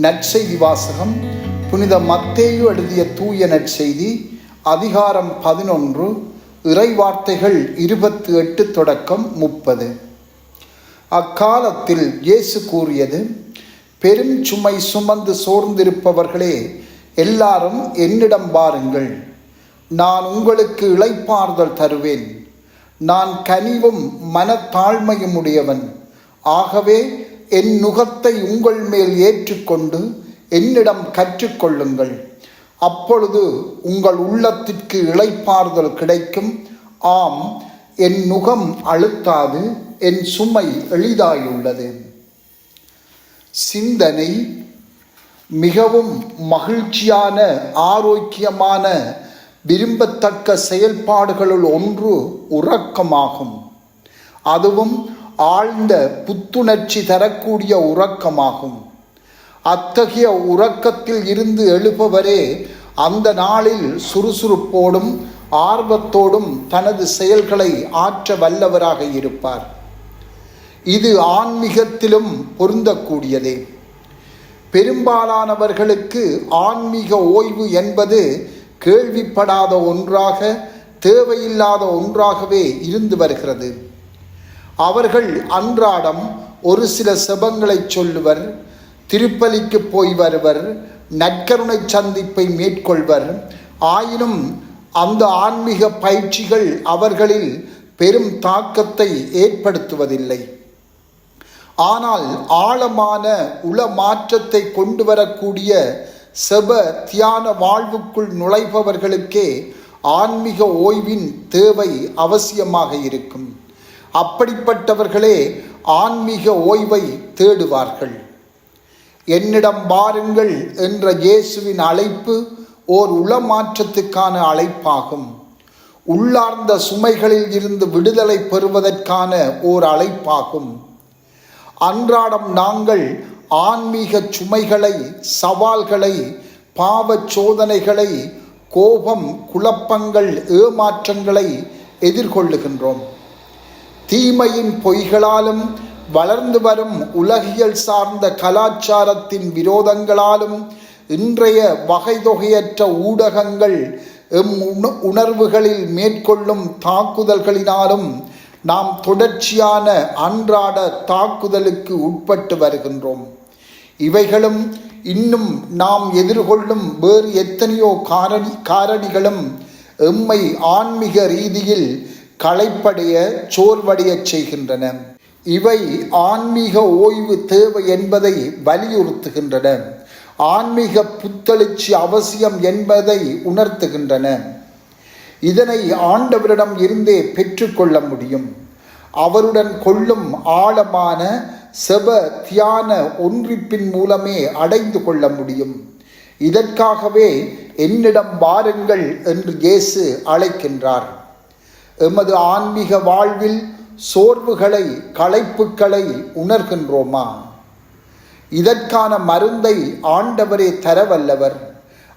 நற்செய்தி வாசகம் புனித மத்தேயு எழுதிய தூய நற்செய்தி அதிகாரம் பதினொன்று இறைவார்த்தைகள் இருபத்தி எட்டு தொடக்கம் முப்பது. அக்காலத்தில் இயேசு கூறியது பெரும் சுமை சுமந்து சோர்ந்திருப்பவர்களே எல்லாரும் என்னிடம் வாருங்கள். நான் உங்களுக்கு இளைப்பாறுதல் தருவேன். நான் கனிவும் மனத்தாழ்மையும் உடையவன். ஆகவே என் நுகத்தை உங்கள் மேல் ஏற்றுக்கொண்டு என்னிடம் கற்றுக்கொள்ளுங்கள். அப்பொழுது உங்கள் உள்ளத்திற்கு இளைப்பாறுதல் கிடைக்கும். ஆம் என் நுகம் அழுத்தாது என் சுமை எளிதாயுள்ளது. சிந்தனை மிகவும் மகிழ்ச்சியான ஆரோக்கியமான விரும்பத்தக்க செயல்பாடுகளுள் ஒன்று உறக்கமாகும். அதுவும் ஆழ்ந்த புத்துணர்ச்சி தரக்கூடிய உறக்கமாகும். அத்தகைய உறக்கத்தில் இருந்து எழுபவரே அந்த நாளில் சுறுசுறுப்போடும் ஆர்வத்தோடும் தனது செயல்களை ஆற்ற வல்லவராக இருப்பார். இது ஆன்மீகத்திலும் பொருந்தக்கூடியதே. பெரும்பாலானவர்களுக்கு ஆன்மீக ஓய்வு என்பது கேள்விப்படாத ஒன்றாக தேவையில்லாத ஒன்றாகவே இருந்து வருகிறது. அவர்கள் அன்றாடம் ஒரு சில செபங்களை சொல்லுவர் திருப்பலிக்கு போய் வருவர் நற்கருணை சந்திப்பை மேற்கொள்வர். ஆயினும் அந்த ஆன்மீக பயிற்சிகள் அவர்களில் பெரும் தாக்கத்தை ஏற்படுத்துவதில்லை. ஆனால் ஆழமான உள மாற்றத்தை கொண்டு வரக்கூடிய செப தியான வாழ்வுக்குள் நுழைபவர்களுக்கே ஆன்மீக ஓய்வின் தேவை அவசியமாக இருக்கும். அப்படிப்பட்டவர்களே ஆன்மீக ஓய்வை தேடுவார்கள். என்னிடம் வாருங்கள் என்ற இயேசுவின் அழைப்பு ஓர் உளமாற்றத்துக்கான அழைப்பாகும். உள்ளார்ந்த சுமைகளில் இருந்து விடுதலை பெறுவதற்கான ஓர் அழைப்பாகும். அன்றாடம் நாங்கள் ஆன்மீக சுமைகளை சவால்களை பாவச் சோதனைகளை கோபம் குழப்பங்கள் ஏமாற்றங்களை எதிர்கொள்ளுகின்றோம். தீமையின் பொய்களாலும் வளர்ந்து வரும் உலகியல் சார்ந்த கலாச்சாரத்தின் விரோதங்களாலும் இன்றைய வகைதொகையற்ற ஊடகங்கள் எம் உணர்வுகளில் மேற்கொள்ளும் தாக்குதல்களினாலும் நாம் தொடர்ச்சியான அன்றாட தாக்குதலுக்கு உட்பட்டு வருகின்றோம். இவைகளும் இன்னும் நாம் எதிர்கொள்ளும் வேறு எத்தனையோ காரணி காரணிகளும் எம்மை ஆன்மீக ரீதியில் களைப்படைய சோர்வடையச் செய்கின்றன. இவை ஆன்மீக ஓய்வு தேவை என்பதை வலியுறுத்துகின்றன. ஆன்மீக புத்தெழுச்சி அவசியம் என்பதை உணர்த்துகின்றன. இதனை ஆண்டவரிடம் இருந்தே பெற்றுக்கொள்ள முடியும். அவருடன் கொள்ளும் ஆழமான செப தியான ஒன்றிப்பின் மூலமே அடைந்து கொள்ள முடியும். இதற்காகவே என்னிடம் வாருங்கள் என்று இயேசு அழைக்கின்றார். எமது ஆன்மீக வாழ்வில் சோர்வுகளை களைப்புகளை உணர்கின்றோமா? இதற்கான மருந்தை ஆண்டவரே தரவல்லவர்.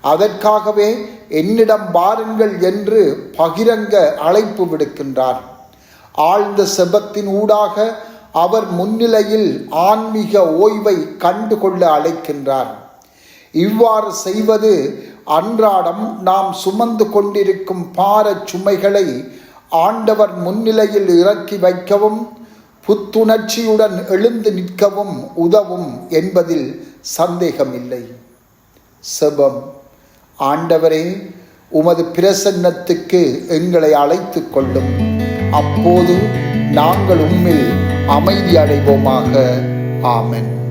அதற்காகவே என்னிடம் வாருங்கள் என்று பகிரங்க அழைப்பு விடுக்கின்றார். ஆழ்ந்த செபத்தின் ஊடாக அவர் முன்னிலையில் ஆன்மீக ஓய்வை கண்டுகொள்ள அழைக்கின்றார். இவ்வாறு செய்வது அன்றாடம் நாம் சுமந்து கொண்டிருக்கும் பாரச் சுமைகளை ஆண்டவர் முன்னிலையில் இறக்கி வைக்கவும் புத்துணர்ச்சியுடன் எழுந்து நிற்கவும் உதவும் என்பதில் சந்தேகமில்லை. செபம். ஆண்டவரே உமது பிரசன்னத்துக்கு எங்களை அழைத்து கொள்ளும். அப்போது நாங்கள் உம்மில் அமைதி அடைவோமாக. ஆமென்.